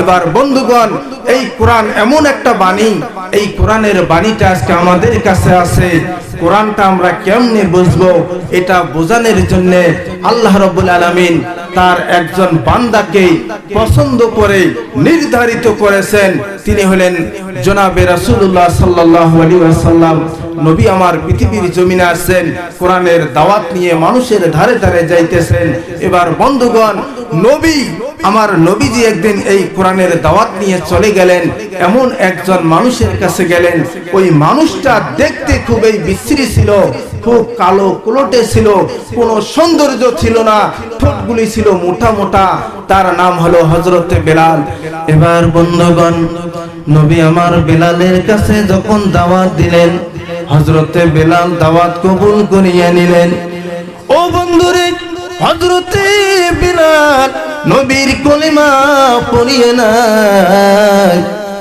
এবার বন্ধুগণ, এই কোরআন এমন একটা বাণী, এই কোরআনের বাণীটা আজকে আমাদের কাছে আছে। কোরআনটা আমরা কেমনে বুঝব, এটা বোঝানোর জন্য আল্লাহ রব্বুল আলামিন তার একজন বান্দাকে পছন্দ করে, নির্ধারিত করেছেন। তিনি হলেন জনাবে রাসূলুল্লাহ সাল্লাল্লাহু আলাইহি ওয়াসাল্লাম। নবী আমার পৃথিবীর জমিনে আসছেন, কোরআনের দাওয়াত নিয়ে মানুষের ধারে ধারে যাইতেছেন। এবার বন্ধুগণ, নবী, আমার নবীজি একদিন এই কোরআনের দাওয়াত নিয়ে চলে গেলেন, এমন একজন মানুষের কাছে গেলেন। ওই মানুষটা দেখতে খুবই বিশ্রী ছিল, খুব কালো কুলটে ছিল, কোনো সৌন্দর্য ছিল না ঠোঁটগুলি ছিল মোটা মোটা। তার নাম হলো হজরতে বেলাল। এবার বন্ধুগণ, নবী আমার বেলালের কাছে যখন দাওয়াত দিলেন হজরতে বেলাল দাওয়াত কবুল করিয়ে নিলেন। ও বন্ধুরে হজরতে বেলাল নবীর কলিমা পড়িয়ে নাই।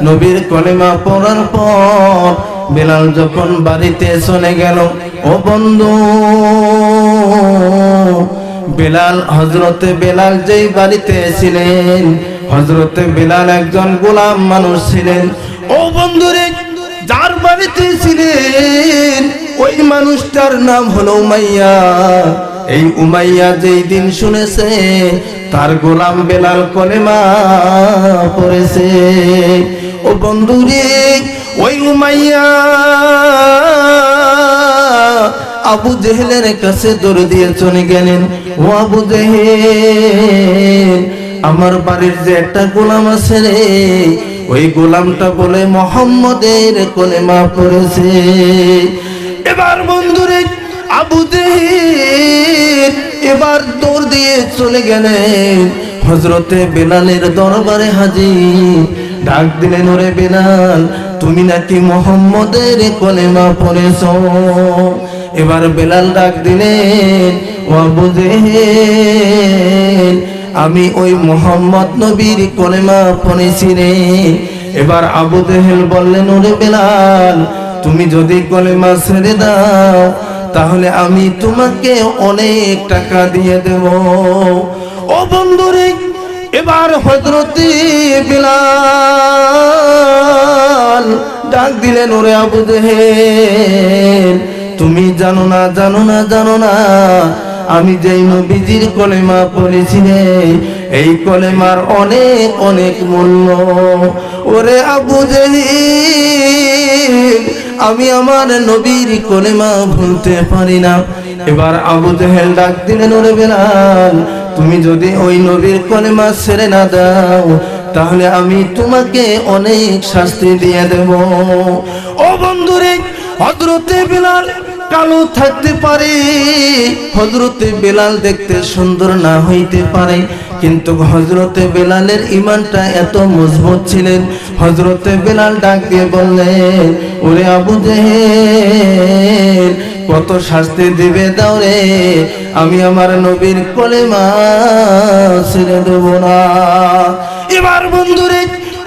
নবীর কলিমা পড়ার পর বেলাল যখন বাড়িতে চলে গেল, ও বন্ধু বেলাল হজরতে বেলাল যেই বাড়িতে ছিলেন হজরতে বেলাল একজন গোলাম মানুষ ছিলেন। ও বন্ধুরে, যার বাড়িতে ছিলেন, ওই মানুষটার নাম হলো উমাইয়া। এই উমাইয়া যেই দিন শুনেছে, তার গোলাম বেলাল কলেমা পড়েছে। ও বন্ধুরে, ওই উমাইয়া আবু জেহেলের কাছে দৌড় দিয়ে চলে গেলেন। ও আবু জেহেল, আমার বাড়ির যে একটা গোলাম আছে রে, ওই গোলামটা বলে মোহাম্মদের কলেমা পড়েছে এবার বন্ধুরে, আবু জেহেল এবার দৌড় দিয়ে চলে গেলেন। হজরতে বেলালের দরবারে হাজির। ডাক দিলেন, ওরে বেলাল, তুমি নাকি মোহাম্মদের কলেমা পড়েছ এবার বেলাল ডাক দিলেন, ও জেহেল, আমি ওই মোহাম্মদ নবীর কলেমা পড়েছি রে। এবার আবু জেহেল বললেন, ওরে বেলাল, তুমি যদি কলেমা ছেড়ে দাও, তাহলে আমি তোমাকে অনেক টাকা দিয়ে দেব। ও বন্ধুরে, এবার হজরতি বিলাল ডাক দিলেন, ওরে আবু জেহেল তুমি জানো না জানো না জানো না। আমি যেই নবীজির কলেমা পড়েছি রে, এই কলেমার অনেক অনেক মূল্য। ওরে আবু জেহিল, আমি আমার নবীর কলেমা ভুলতে পারি না। এবার আবু জেহেল ডাক দিলেন, ওরে বেলাল, তুমি যদি ওই নবীর কলেমা ছেড়ে না দাও, তাহলে আমি তোমাকে অনেক শাস্তি দিয়ে দেব। ও বন্ধুরে হজরতে বেলাল কালো থাকতে পারে। হজরতে বেলাল দেখতে সুন্দর না হইতে পারে। কিন্তু হজরতে বেলালের ইমানটা এত মজবুত ছিলেন। হজরতে বেলাল ডাক দিয়ে বললেন, ওরে আবু জেহেল, কত শাস্তি দিবে দাও রে। আমি আমার নবীর কলেমা ছেড়ে দেব না। এবার বন্ধুরে,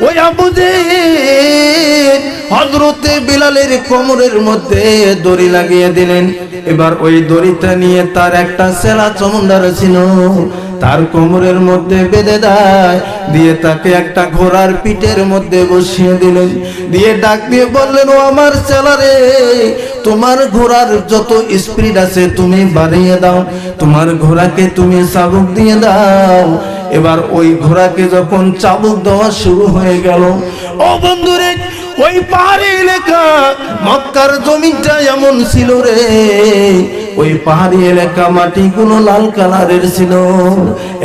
ওই আবু জেহেল হজরতে বিলালের কোমরের মধ্যে দড়ি লাগিয়ে দিলেন। এবার ওই দড়িটা নিয়ে তার একটা সেলা চমুন্ডার ছিল। তার কোমরের মধ্যে বেঁধে দেয়, দিয়ে তাকে একটা ঘোড়ার পিঠের মধ্যে বসিয়ে দিলেন। দিয়ে ডাক দিয়ে বললেন, ও আমার চেলারে তোমার ঘোড়ার যত স্পিড আছে তুমি বাড়িয়ে দাও, তোমার ঘোড়াকে তুমি চাবুক দিয়ে দাও। এবার ওই ঘোড়াকে যখন চাবুক দেওয়া শুরু হয়ে গেল, ও বন্ধুরে ওই পাহাড়ি এলাকা, মক্কার জমিটা এমন ছিল রে। ওই পাহাড়ি এলাকা মাটিগুলো লাল কালারের ছিল,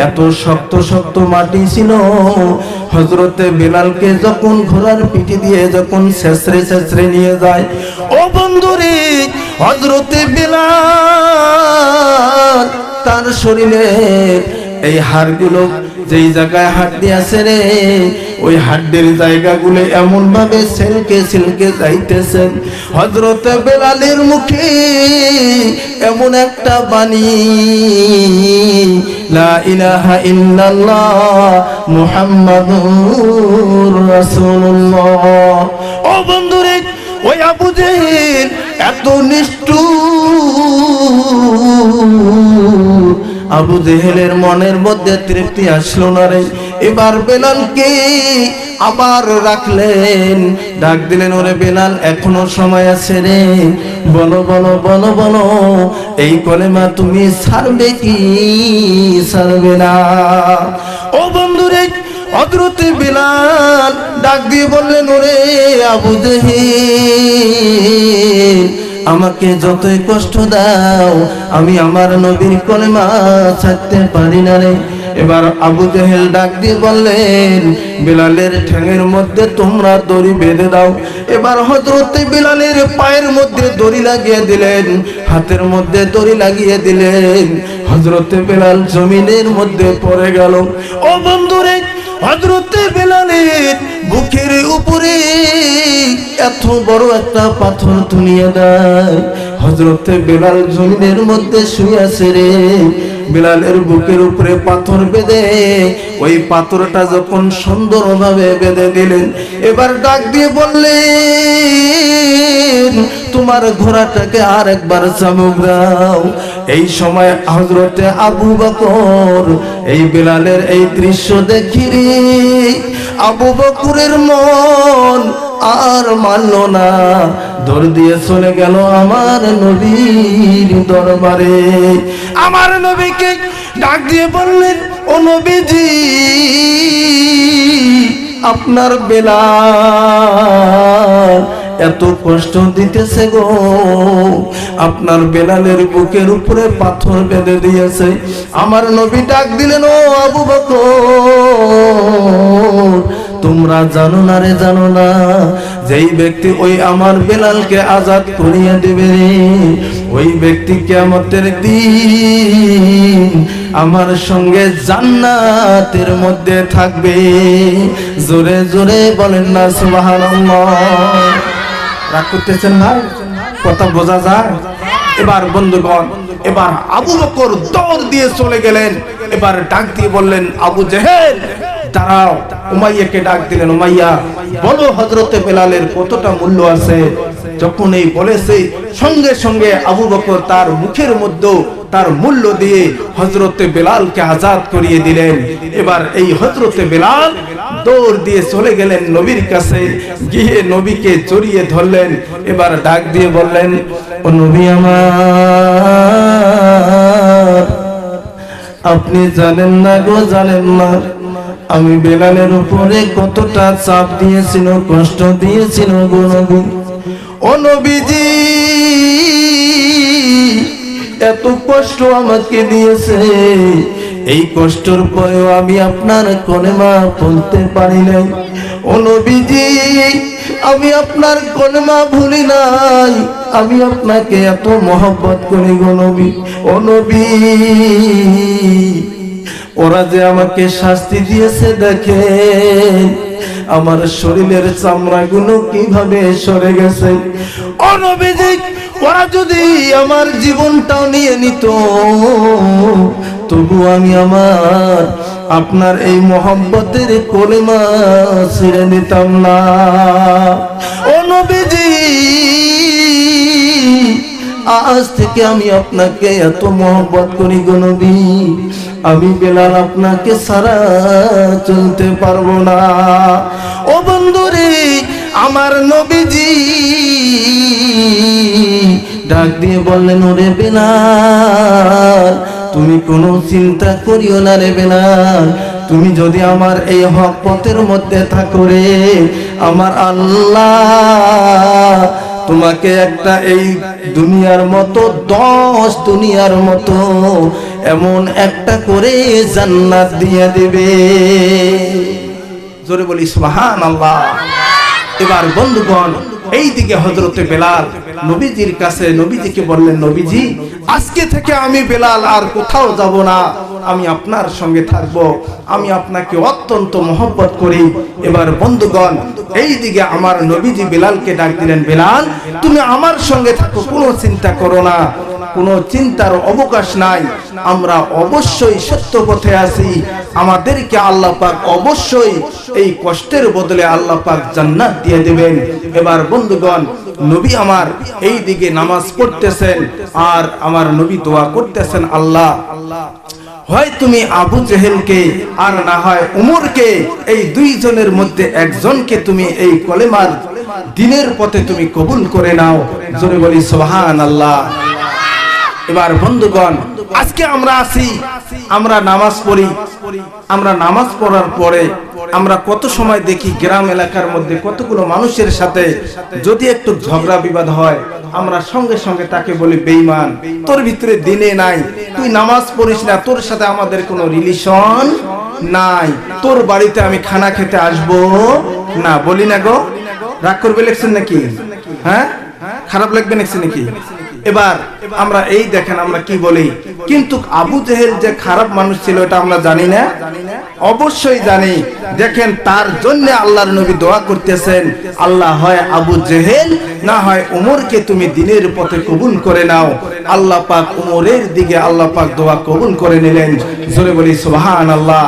এত শক্ত শক্ত মাটি ছিল। হজরতে বেলালকে যখন ঘোড়ার পিঠে দিয়ে যখন শেষরে শেষরে নিয়ে যায়, ও বন্ধুরে হজরতে বেলাল, তার শরীরে এই হাড়গুলো যেই জায়গায় হাড্ডি আছে রে, ওই হাড্ডির জায়গাগুলো এমন ভাবে সিলকে সিলকে যাইতেছেন। হজরত বেলালের মুখে এমন একটা বাণী, লা ইলাহা ইল্লাল্লাহ মুহাম্মাদুর রাসূলুল্লাহ। ও বন্ধুরে, ওই আবু জেহেল এত নিষ্ঠুর আবু জেহেলের মনের মধ্যে তৃপ্তি আসলো না রে। এবার বেলালকে আবার রাখলেন। ডাক দিলেন, ওরে বেলাল, এখনও সময় আছে রে। বলো বলো বলো বলো, এই কলেমা তুমি ছাড়বে কি? ছাড়বে না। ও বন্ধুরে হজরতে বেলাল ডাক দিয়ে বললেন, ওরে আবু দেহিল আমাকে যতই কষ্ট দাও, আমি আমার নবীর কলেমা ছাড়তে পারি না রে। এবার আবু জেহেল ডাক দিয়ে বললেন, বিলালের ঠ্যাঙের মধ্যে তোমরা দড়ি বেঁধে দাও। এবার হজরতে বিলালের পায়ের মধ্যে দড়ি লাগিয়ে দিলেন, হাতের মধ্যে দড়ি লাগিয়ে দিলেন। হজরতে বেলাল জমিনের মধ্যে পড়ে গেল। ও বন্ধুরে হজরতে বেলালের বুকের উপরে এত বড় একটা পাথর তুলিয়ে দেয়। হজরতে বেলাল জমিনের মধ্যে শুয়ে আছে রে। বেলালের বুকের উপরে পাথর বেঁধে, ওই পাথরটা যখন সুন্দরভাবে বেঁধে দিলেন, এবার ডাক দিয়ে বললে তোমার ঘোড়াটাকে আর একবার চামুক দাও। এই সময় হজরতে আবু বকর এই বিলালের এই দৃশ্য দেখি রে আবু বকুরের মন আর মানল না। ধর দিয়ে চলে গেল আমার নবীর দরবারে। আমার নবীকে ডাক দিয়ে বললেন, ও নবীজি, আপনার বেলা এত কষ্ট দিতেছে গো। আপনার বেলালের বুকের উপরে পাথর বেঁধে দিয়েছে। আমার নবী ডাক দিলেন, ও আবু বকর, তোমরা জানো না রে, জানো না। যেই ব্যক্তি ওই আমার বেলালকে আজাদ করিয়া দেবে ওই ব্যক্তি কেমতের দিন আমার সঙ্গে জান্নাতের মধ্যে থাকবে। জোরে জোরে বলেন না, সুবহানাল্লাহ। রাগ করতেছেন ভাই কথা বোঝা যায়? এবার বন্ধুগণ, এবার আবু বকর দৌড় দিয়ে চলে গেলেন। এবার ডাক দিয়ে বললেন, আবু জেহেল, দাঁড়াও। উমাইয়াকে ডাক দিলেন, উমাইয়া, বলো হজরতে বেলালের কতটা মূল্য আছে? যখন এই বলেছে সঙ্গে সঙ্গে আবু বকর তার মুখের মধ্যে তার মূল্য দিয়ে হজরতে বেলালকে আজাদ করিয়ে দিলেন। এবার এই হজরতে বেলাল দৌড় দিয়ে চলে গেলেন নবীর কাছে, গিয়ে নবীকে জড়িয়ে ধরলেন। এবার ডাক দিয়ে বললেন, ও নবী আমার, আপনি জানেন না গো, জানেন না। আমি বেলালের উপরে কতটা চাপ দিয়েছিল, কষ্ট দিয়েছিল গো নবী। ও এত কষ্ট আমাকে দিয়েছে। এই কষ্টর পরেও আমি আপনার কলেমা বলতে পারি নাই। ও আমি আপনার কলেমা ভুলি নাই। আমি আপনাকে এত মহব্বত করি গো নবী। ও নবী ওরা যে আমাকে শাস্তি দিয়েছে দেখেন। আমার শরীরের চামড়াগুলো কীভাবে সরে গেছে। অনবিদিক ওরা যদি আমার জীবনটাও নিয়ে নিত তবু আমি আমার আপনার এই মোহব্বতের কোলেমা ছিঁড়ে নিতাম না। ও নবীজি, আজ থেকে আমি আপনাকে এত মহব্বত করি গো নবী। আমি বেলাল আপনাকে সারা চলতে পারব না। ও বন্ধুরে, আমার নবীজি ডাক দিয়ে বললেন, ওরে বেলাল, তুমি কোনো চিন্তা করিও না রে বেলাল। তুমি যদি আমার এই হক পথের মধ্যে থাকো রে, আমার আল্লাহ তোমাকে একটা এই দুনিয়ার মতো, দশ দুনিয়ার মতো, এমন একটা করে জান্নাত দিয়ে দেবে। জোরে বলি আল্লাহ এবার বন্ধুগণ এই দিকে হজরতে বেলাল নবীজির কাছে নবীজিকে বললেন নবীজি আজকে থেকে আমি বেলাল আর কোথাও যাব না। আমি আপনার সঙ্গে থাকব। আমি আপনাকে অত্যন্ত মহব্বত করি। এবার বন্ধুগণ এই দিকে আমার নবীজি বেলালকে ডাক দিলেন বেলাল তুমি আমার সঙ্গে থাকো কোনো চিন্তা করো না। কোনো চিন্তার অবকাশ নাই। আমরা অবশ্যই সত্য পথে আছি। আমাদেরকে আল্লাহ পাক অবশ্যই এই কষ্টের বদলে আল্লাহ পাক জান্নাত দিয়ে দেবেন। এবার বন্ধুগণ নবী আমার এই দিকে নামাজ পড়তেছেন আর আমার নবী দোয়া করতেছেন, আল্লাহ, হয় তুমি আবু জেহেলকে আর না হয় উমরকে, এই দুইজনের মধ্যে একজনকে তুমি এই কলেমার দিনের পথে তুমি কবুল করে নাও। জোরে বলি সোহান আল্লাহ এবার বন্ধুগণ, আজকে আমরা আসি আমরা নামাজ পড়ি, আমরা নামাজ পড়ার পরে আমরা কত সময় দেখি গ্রাম এলাকার মধ্যে কতগুলো মানুষের সাথে যদি একটু ঝগড়া বিবাদ হয়, আমরা সঙ্গে সঙ্গে তাকে বলি বেইমান তোর ভিতরে দিনে নাই, তুই নামাজ পড়িস না, তোর সাথে আমাদের কোনো রিলেশন নাই, তোর বাড়িতে আমি খানা খেতে আসব না। বলি না গো? রাগ করবে লেখছেন নাকি? হ্যাঁ? খারাপ লাগবে নাকি নাকি? এবার আমরা এই দেখেন আমরা কি বলি। কিন্তু আবু জেহেল যে খারাপ মানুষ ছিল, এটা আমরা জানি না। অবশ্যই জানি। দেখেন তার জন্য আল্লাহর নবী দোয়া করতেছেন, আল্লাহ হয় আবু জেহেল, না হয় উমরকে তুমি দিনের পথে কবুল করে নাও। আল্লাহ পাক উমরের দিকে আল্লাহ পাক দোয়া কবুল করে নিলেন। জোরে বলি সুবহান আল্লাহ